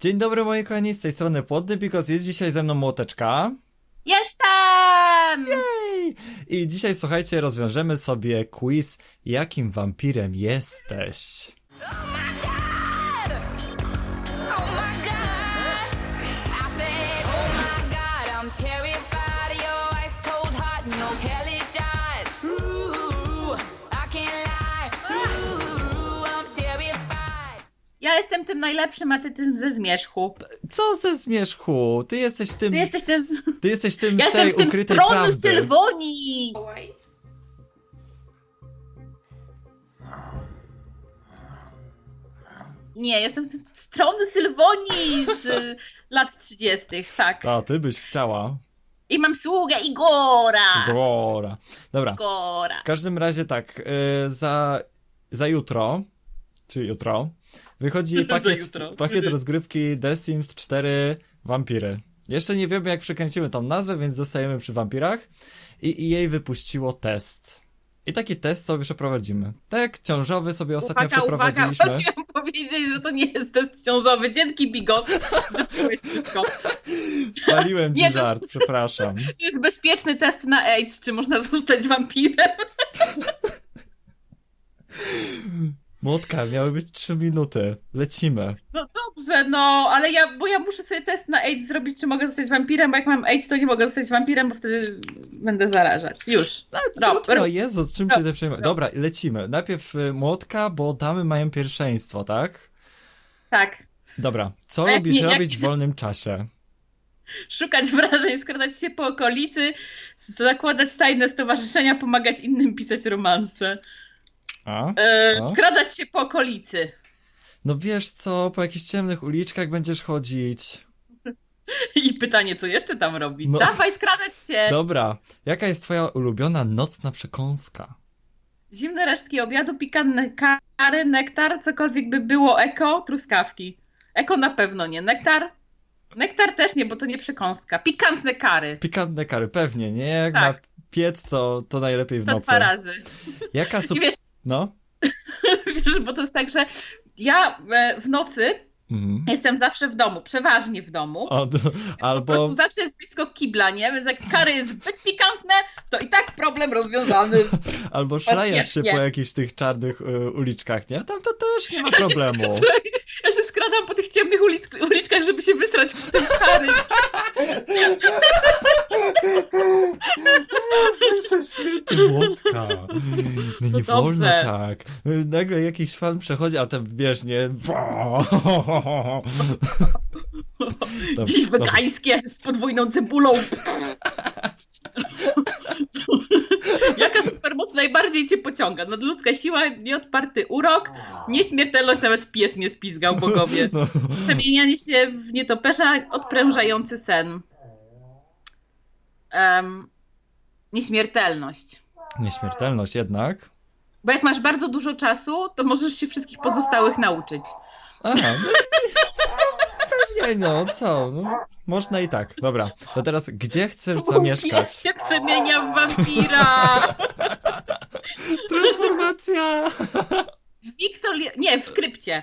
Dzień dobry moi kochani, z tej strony Płodny Pikos, jest dzisiaj ze mną Młoteczka. Jestem! Ej! I dzisiaj słuchajcie, rozwiążemy sobie quiz, jakim wampirem jesteś. Jestem tym najlepszym, a ty tym ze zmierzchu. Co ze zmierzchu? Ty jesteś tym, Ty jesteś tym. ty jesteś tym Ja z tej jestem z ukrytej strony prawdy. Sylwonii! Nie, jestem z z strony Sylwonii z y, lat 30., tak. A, ty byś chciała. I mam sługę Igora! Gora. Dobra, Igora. w każdym razie tak, y, za, za jutro, czyli jutro, wychodzi pakiet, pakiet rozgrywki The Sims 4 Wampiry. Jeszcze nie wiemy, jak przekręcimy tą nazwę, więc zostajemy przy wampirach. I jej wypuściło test. I taki test sobie przeprowadzimy. Tak ciążowy sobie ostatnio Uwaga, uwaga, przeprowadziliśmy. chciałam powiedzieć, że to nie jest test ciążowy. Dzięki Bigos, wszystko. Spaliłem ci Nie, to- żart, przepraszam. To jest bezpieczny test na AIDS, czy można zostać wampirem. Młotka, miały być 3 minuty. Lecimy. No dobrze, no, ale ja, bo ja muszę sobie test na AIDS zrobić, czy mogę zostać wampirem, bo jak mam AIDS, to nie mogę zostać wampirem, bo wtedy będę zarażać. Już. Rob, No rob. Jezu, czym się te przejmuje? Dobra, lecimy. Najpierw y, młotka, bo damy mają pierwszeństwo, tak? Tak. Dobra, co A jak lubisz nie- jak- robić w wolnym czasie? Szukać wrażeń, skradać się po okolicy, zakładać tajne stowarzyszenia, pomagać innym pisać romanse. A? E, O. skradać się po okolicy. No wiesz co, po jakichś ciemnych uliczkach będziesz chodzić. I pytanie, co jeszcze tam robić? No. Dawaj, skradać się! Dobra, jaka jest twoja ulubiona nocna przekąska? Zimne resztki obiadu, pikantne kary, nektar, cokolwiek by było eko, truskawki. Eko na pewno nie. Nektar? Nektar też nie, bo to nie przekąska. Pikantne kary. Pikantne kary, pewnie, nie? Jak Tak. ma piec, to, to najlepiej w To nocy. dwa razy. Jaka sup... I wiesz, No? wiesz, bo to jest tak, że ja e, w nocy Mhm. jestem zawsze w domu, przeważnie w domu. O, d- Po albo... prostu zawsze jest blisko kibla, nie? Więc jak kary jest zbyt pikantne, to i tak problem rozwiązany. Albo szlajesz się po jakichś tych czarnych y, uliczkach, nie? Tam to też nie ma problemu. Słuchaj, Ja się skradam po tych ciemnych ulic, uliczkach, żeby się wysrać w tym kary. Świetny młotka. No nie No wolno tak. Nagle jakiś fan przechodzi, a tam wiesz, nie. Dobra. wegańskie z podwójną cebulą. Jaka supermoc najbardziej cię pociąga? Nadludzka siła, nieodparty urok, nieśmiertelność, nawet pies mnie spizgał, bogowie. No. Przemienianie się w nietoperza, odprężający sen. Em, nieśmiertelność. Nieśmiertelność jednak. Bo jak masz bardzo dużo czasu, to możesz się wszystkich pozostałych nauczyć. Aha, no, pewnie no, co? No, można i tak. Dobra, to teraz gdzie chcesz Pies zamieszkać? się przemienia w wampira! Transformacja! W Wiktoria... Nie, w krypcie.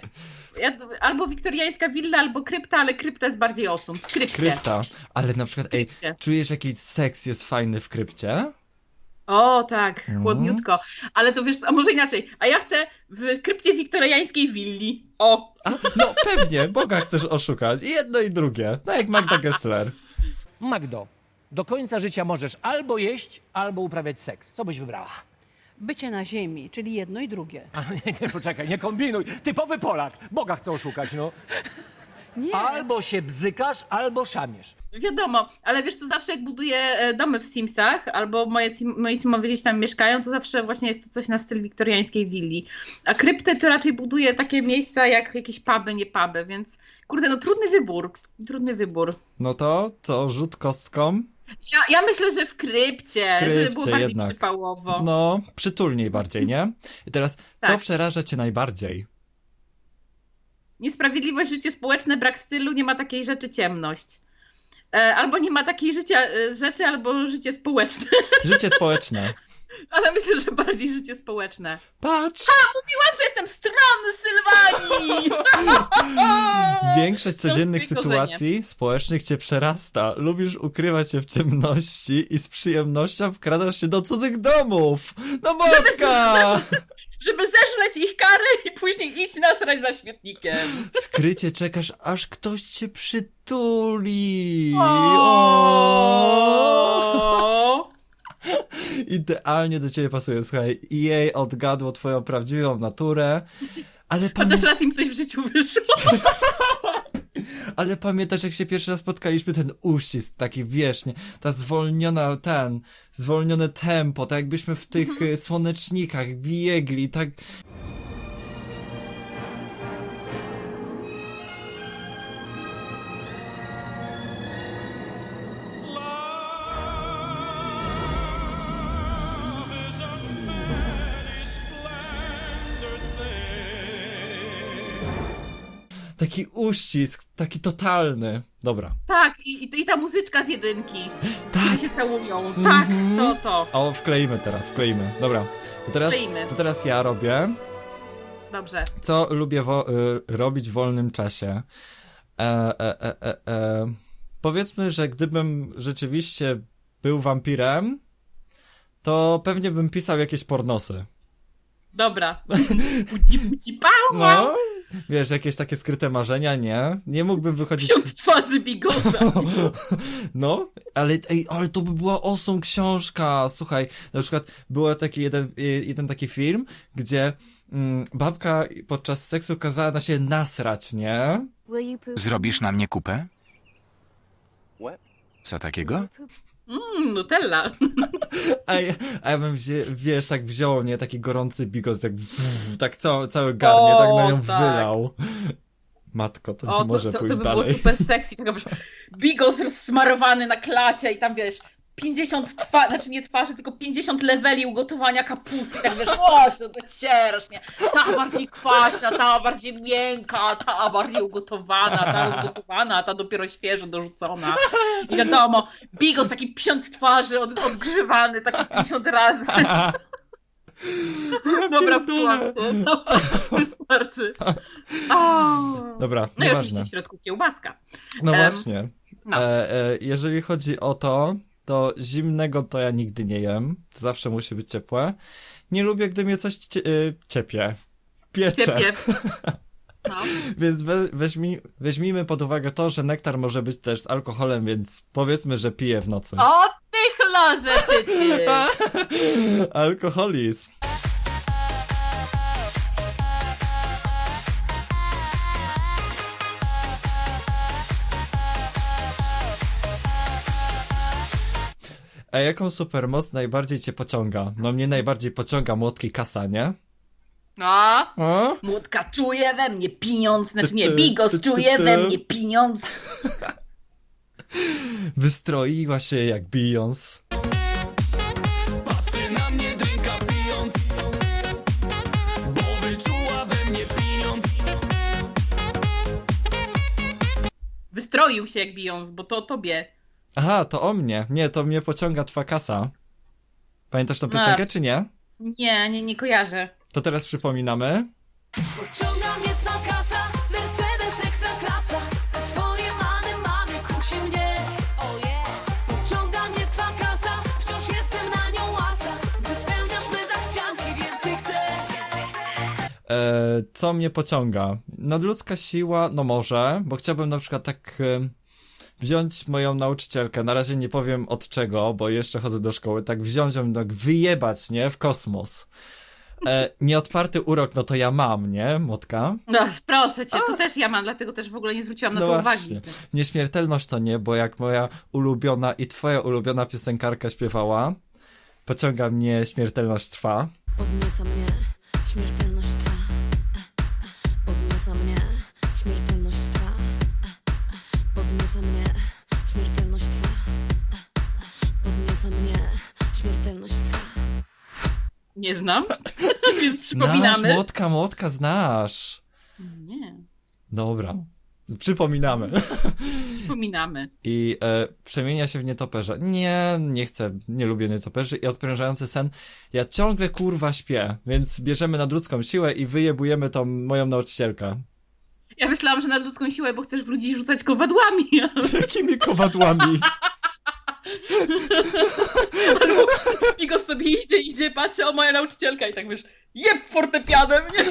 Ja, albo wiktoriańska willa, albo krypta, ale krypta jest bardziej. W krypcie. Krypta. Ale na przykład, ej, krypcie. czujesz jakiś seks jest fajny w krypcie? O, tak, Mhm. chłodniutko. Ale to wiesz, a może inaczej. A ja chcę w krypcie wiktoriańskiej willi. O, A, no pewnie, Boga chcesz oszukać. I jedno i drugie. No jak Magda Gessler. Magdo, do końca życia możesz albo jeść, albo uprawiać seks. Co byś wybrała? Bycie na ziemi, czyli jedno i drugie. A, nie, nie, poczekaj, nie kombinuj. Typowy Polak. Boga chce oszukać, no. Nie. Albo się bzykasz, albo szamiesz. wiadomo. Ale wiesz co, zawsze jak buduję e, domy w Simsach, albo moje sim, moi simowie gdzieś tam mieszkają, to zawsze właśnie jest to coś na styl wiktoriańskiej willi. A krypty to raczej buduję takie miejsca jak jakieś puby, nie puby, więc kurde, no trudny wybór. Trudny wybór. No to co, rzut kostką? Ja, ja myślę, że w krypcie, W żeby krypcie było bardziej jednak. przypałowo. No, przytulniej bardziej, nie? I teraz, co Tak. przeraża cię najbardziej? Niesprawiedliwość, życie społeczne, brak stylu, nie ma takiej rzeczy ciemność. E, Albo nie ma takiej życia, e, rzeczy, albo życie społeczne. Życie społeczne. Ale myślę, że bardziej życie społeczne. Patrz! Mówiłam, że jestem strony Sylwanii! Większość codziennych sytuacji społecznych cię przerasta. Lubisz ukrywać się w ciemności i z przyjemnością wkradasz się do cudzych domów. No motka! Żeby zeżleć ich kary i później iść nasrać za śmietnikiem. Skrycie czekasz, aż ktoś cię przytuli. O! Idealnie do ciebie pasuje. Słuchaj, jej odgadło twoją prawdziwą naturę. Ale, pamię- Chociaż raz im coś w życiu wyszło. ale pamiętasz, jak się pierwszy raz spotkaliśmy, ten uścisk, taki wiesz, nie? Ta zwolniona, ten, zwolnione tempo, tak jakbyśmy w tych y, słonecznikach biegli, tak... Taki uścisk, taki totalny. Dobra. Tak, i, i, i ta muzyczka z jedynki, Tak! kiedy się całują. Tak, Mhm. to, to. O, wkleimy teraz, wkleimy. Dobra. To teraz, Wkleimy. to teraz ja robię. Dobrze. Co lubię wo- y, robić w wolnym czasie? E, e, e, e, e. Powiedzmy, że gdybym rzeczywiście był wampirem, to pewnie bym pisał jakieś pornosy. Dobra. Buci, buci, pał, No, wiesz, jakieś takie skryte marzenia, nie? Nie mógłbym wychodzić... Wsiąd twarzy bigosa. No, ale, ej, ale to by była awesome książka. Słuchaj, na przykład był taki jeden, y, jeden taki film, gdzie mm, babka podczas seksu kazała na siebie nasrać, nie? Zrobisz na mnie kupę? Co takiego? Mmm, Nutella. A ja, a ja bym, wzię, wiesz, tak wziął, nie? Taki gorący bigos, tak, tak cały, cały garnie, O, tak na nią tak. wylał. Matko, to nie może to, to by pójść było dalej. super sexy. Taka wiesz, bigos rozsmarowany na klacie i tam wiesz, 50 twarzy, znaczy nie twarzy, tylko 50 leveli ugotowania kapusty. Tak wiesz, się to cierasz, nie? Ta bardziej kwaśna, ta bardziej miękka, ta bardziej ugotowana, ta rozgotowana, ta dopiero świeżo dorzucona. I wiadomo, bigos taki 50 twarzy od, odgrzewany, taki 50 razy. Dobra, pierdolę. wpłacę. No, wystarczy. Dobra, No i nieważne. oczywiście w środku kiełbaska. No Em, właśnie. no. E, e, jeżeli chodzi o to, to zimnego to ja nigdy nie jem. To zawsze musi być ciepłe. Nie lubię, gdy mnie coś cie, y, ciepie. Piecze. Ciepie. No. Więc we, weźmi, weźmijmy pod uwagę to, że nektar może być też z alkoholem, więc powiedzmy, że piję w nocy. O ty chlorze, ty, ty. Alkoholizm. A jaką supermoc najbardziej cię pociąga? No mnie najbardziej pociąga młotki kasa, nie? No. O? Młódka czuje we mnie pieniądz, znaczy nie, bigos czuje we mnie pieniądz. Wystroiła się jak Beyoncé. Patrzy na mnie, drinka pijąc Bo wyczuła we mnie pieniądz Wystroił się jak Beyoncé, bo to o tobie. Aha, to o mnie. Nie, to mnie pociąga twa kasa. Pamiętasz tą piosenkę, Ach. czy nie? Nie, nie, nie kojarzę. To teraz przypominamy. Pociąga mnie twa kasa, Mercedes ekstra klasa Twoje many, mamy, kusi mnie, oh yeah Pociąga mnie twa kasa, wciąż jestem na nią łasa Gdy spełniasz me zachcianki, więcej chcę E, co mnie pociąga? Nadludzka siła, no może, bo chciałbym na przykład tak e, wziąć moją nauczycielkę, na razie nie powiem od czego, bo jeszcze chodzę do szkoły, tak wziąć ją, tak wyjebać, nie, w kosmos. E, nieodparty urok, no to ja mam, nie, Motka? No, proszę cię, to też ja mam, dlatego też w ogóle nie zwróciłam na No to właśnie. uwagi. Nieśmiertelność to nie, bo jak moja ulubiona i twoja ulubiona piosenkarka śpiewała, pociąga mnie śmiertelność trwa. Podnieca mnie, śmiertelność trwa Podnieca mnie, Nie znam, więc Znasz, przypominamy. Motka, Motka, znasz. Nie. Dobra. Przypominamy. Przypominamy. i e, przemienia się w nietoperza. Nie, nie chcę, nie lubię nietoperzy i odprężający sen. Ja ciągle kurwa śpię, więc bierzemy nadludzką siłę i wyjebujemy tą moją nauczycielkę. Ja myślałam, że na ludzką siłę, bo chcesz w ludzi rzucać kowadłami. Z jakimi kowadłami? Migo sobie idzie, idzie, patrzy, o moja nauczycielka i tak wiesz, jeb fortepianem, nie?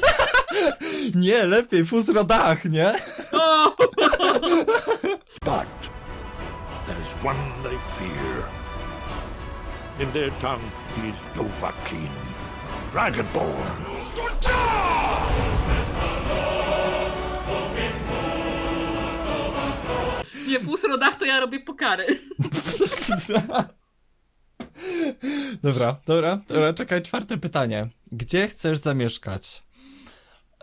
Nie, lepiej, fuzrodach, nie? O! But there's one they fear. In their tongue, he's Dovahkiin, Dragonborn. Nie, w usrodach to ja robię pokary. Dobra, dobra, dobra, czekaj, czwarte pytanie. Gdzie chcesz zamieszkać?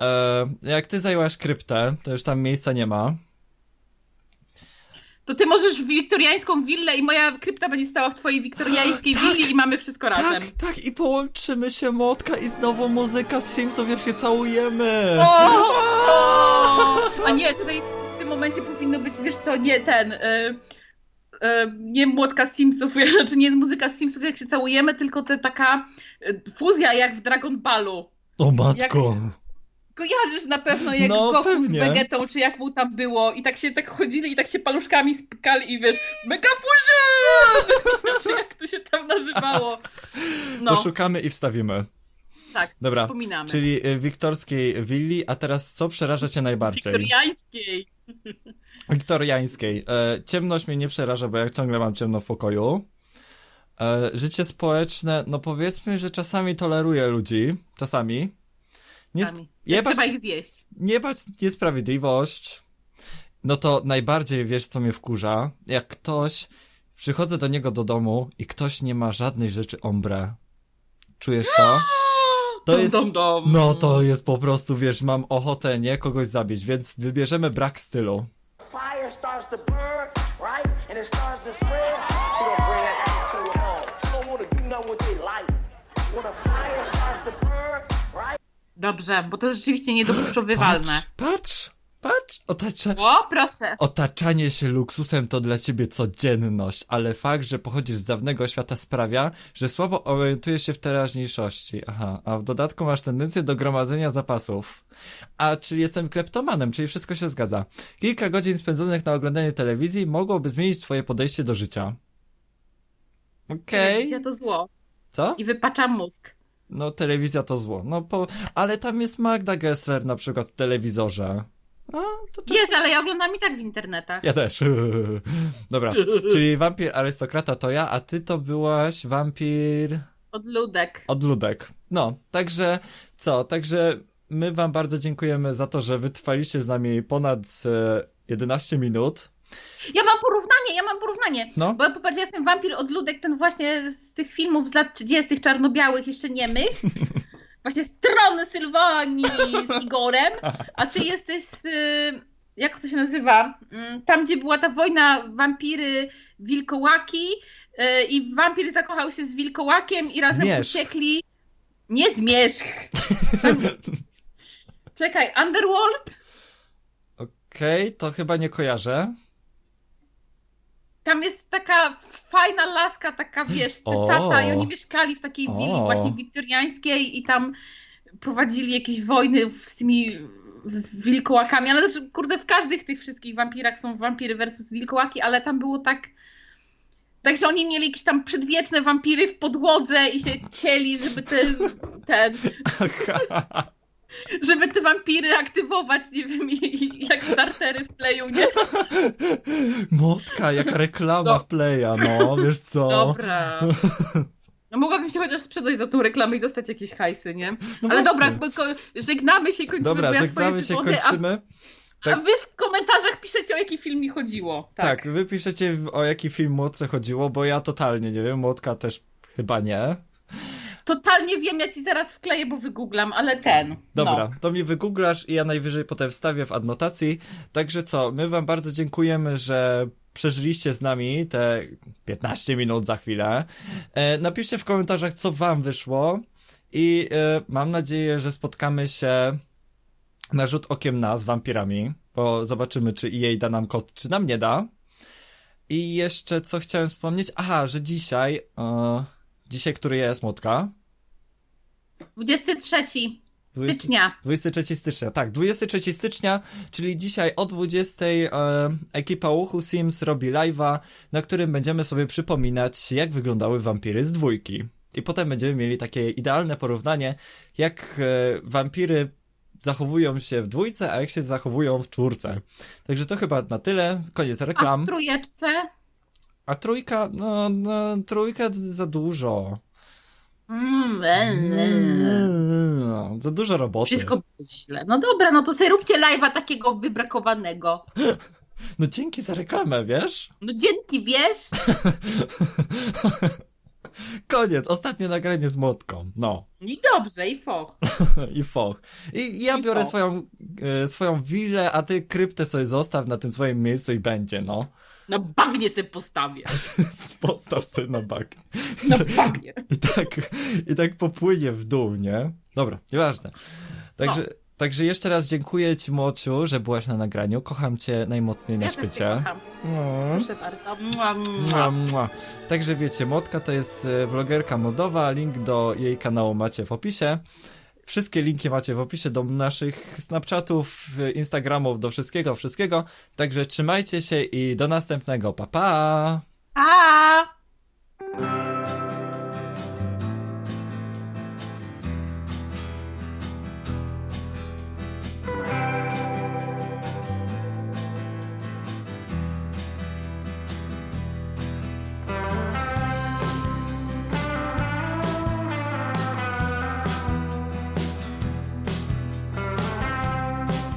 E, jak ty zajęłaś kryptę, to już tam miejsca nie ma. To ty możesz w wiktoriańską willę i moja krypta będzie stała w twojej wiktoriańskiej willi i mamy wszystko razem. Tak, tak, i połączymy się motka i znowu muzyka z Simsów, jak się całujemy. O! o! A nie, tutaj momencie powinno być, wiesz co, nie ten. Y, y, nie młotka Simsów, znaczy nie jest muzyka Simsów, jak się całujemy, tylko te taka y, fuzja jak w Dragon Ballu. O matko. Kojarzysz na pewno jak No, Goku pewnie. z Vegetą, czy jak mu tam było i tak się tak chodzili i tak się paluszkami spykali i wiesz, Mega czy jak to się tam nazywało. No, Poszukamy i wstawimy. tak, Dobra. Czyli wiktorskiej willi, a teraz co przeraża cię najbardziej? Wiktoriańskiej. Wiktoriańskiej. E, ciemność mnie nie przeraża, bo ja ciągle mam ciemno w pokoju. E, życie społeczne, no powiedzmy, że czasami toleruję ludzi. Czasami. Nie, Sami. jebać, Trzeba ich zjeść. nie bać niesprawiedliwość. No to najbardziej wiesz, co mnie wkurza. Jak ktoś, przychodzę do niego do domu i ktoś nie ma żadnej rzeczy ombre. Czujesz to? To jest, dom, dom. no to jest po prostu, wiesz, mam ochotę, nie, kogoś zabić, więc wybierzemy brak stylu. fire starts to burn, right? And it starts to spread, she gonna bring that shit to a home. She don't wanna do nothing with their life. When a fire starts to burn, right? Dobrze, bo to jest rzeczywiście niedopuszczowywalne. Patrz, patrz, patrz, otacza, O, proszę. otaczanie się luksusem to dla ciebie codzienność, ale fakt, że pochodzisz z dawnego świata sprawia, że słabo orientujesz się w teraźniejszości. Aha, a w dodatku masz tendencję do gromadzenia zapasów. A, czyli jestem kleptomanem, czyli wszystko się zgadza. Kilka godzin spędzonych na oglądaniu telewizji mogłoby zmienić twoje podejście do życia. Okej. Telewizja to zło. Co? I wypacza mózg. No, telewizja to zło. No, po... ale tam jest Magda Gessler na przykład w telewizorze. A, to czas... Jest, ale ja oglądam i tak w internetach. Ja też. Dobra, czyli wampir arystokrata to ja, a ty to byłaś wampir Odludek. odludek. No, także co? Także my wam bardzo dziękujemy za to, że wytrwaliście z nami ponad e, 11 minut. Ja mam porównanie, ja mam porównanie. No. Bo popatrz, ja jestem wampir odludek, ten właśnie z tych filmów z lat 30. czarno-białych, jeszcze niemych. Właśnie z Tron Sylwanii z Igorem. A ty jesteś z... y, Jak to się nazywa? Mm, Tam, gdzie była ta wojna wampiry, wilkołaki y, i wampir zakochał się z wilkołakiem i razem Zmierzch. uciekli. Nie zmierzch. Czekaj, Underworld? Okej, to chyba nie kojarzę. Tam jest taka fajna laska, taka wiesz, O. cycata i oni mieszkali w takiej willi O. właśnie wiktoriańskiej i tam prowadzili jakieś wojny z tymi wilkołakami, ale też kurde w każdych tych wszystkich wampirach są wampiry versus wilkołaki, ale tam było tak Także oni mieli jakieś tam przedwieczne wampiry w podłodze i się cieli, żeby te, ten, żeby te wampiry aktywować, nie wiem, i, jak startery w playu, nie? Motka, jaka reklama No. w Playa, no, wiesz co? Dobra. No mogłabym się chociaż sprzedać za tą reklamę i dostać jakieś hajsy, nie? No Ale właśnie. dobra, żegnamy się, kończymy, Dobra, bo ja żegnamy się, kończymy. A, a wy w komentarzach piszecie, o jaki film mi chodziło. Tak. Tak, wy piszecie o jaki film Młotce chodziło, bo ja totalnie nie wiem, Młotka też chyba nie. Totalnie wiem, ja ci zaraz wkleję, bo wygooglam, ale ten. Dobra, No. to mi wygooglasz i ja najwyżej potem wstawię w adnotacji. Także co, my wam bardzo dziękujemy, że przeżyliście z nami te 15 minut za chwilę. E, napiszcie w komentarzach, co wam wyszło i e, mam nadzieję, że spotkamy się na rzut okiem na z wampirami, bo zobaczymy, czy jej da nam kod, czy nam nie da. I jeszcze co chciałem wspomnieć? Aha, że dzisiaj, e, dzisiaj, który jest Motka? 23 Dwudziesty- stycznia. 23 stycznia, tak, 23 stycznia, czyli dzisiaj o 20 e, ekipa Uchu Sims robi live'a, na którym będziemy sobie przypominać, jak wyglądały wampiry z dwójki. I potem będziemy mieli takie idealne porównanie, jak e, wampiry zachowują się w dwójce, a jak się zachowują w czwórce. Także to chyba na tyle, koniec A reklam. w trójeczce? A trójka, no, no trójka za dużo. Mm, e, e. No, za dużo roboty. Wszystko źle. No dobra, no to sobie róbcie live'a takiego wybrakowanego. No dzięki za reklamę, wiesz? No dzięki, wiesz? Koniec, ostatnie nagranie z motką. No. I dobrze, i foch. I foch. I ja I biorę foch. swoją, e, swoją willę, a ty kryptę sobie zostaw na tym swoim miejscu i będzie, no. Na bagnie sobie postawię. Postaw sobie na bak. Na bagnie. I tak, I tak popłynie w dół, nie? Dobra, nieważne. Także, także jeszcze raz dziękuję ci, Mociu, że byłaś na nagraniu. Kocham cię najmocniej na Ja cię świecie. kocham. No. Proszę bardzo. Mua, mua. Mua, mua. Także wiecie, Motka to jest e, vlogerka modowa, link do jej kanału macie w opisie. Wszystkie linki macie w opisie do naszych Snapchatów, Instagramów, do wszystkiego, wszystkiego. Także trzymajcie się i do następnego. Pa! Pa!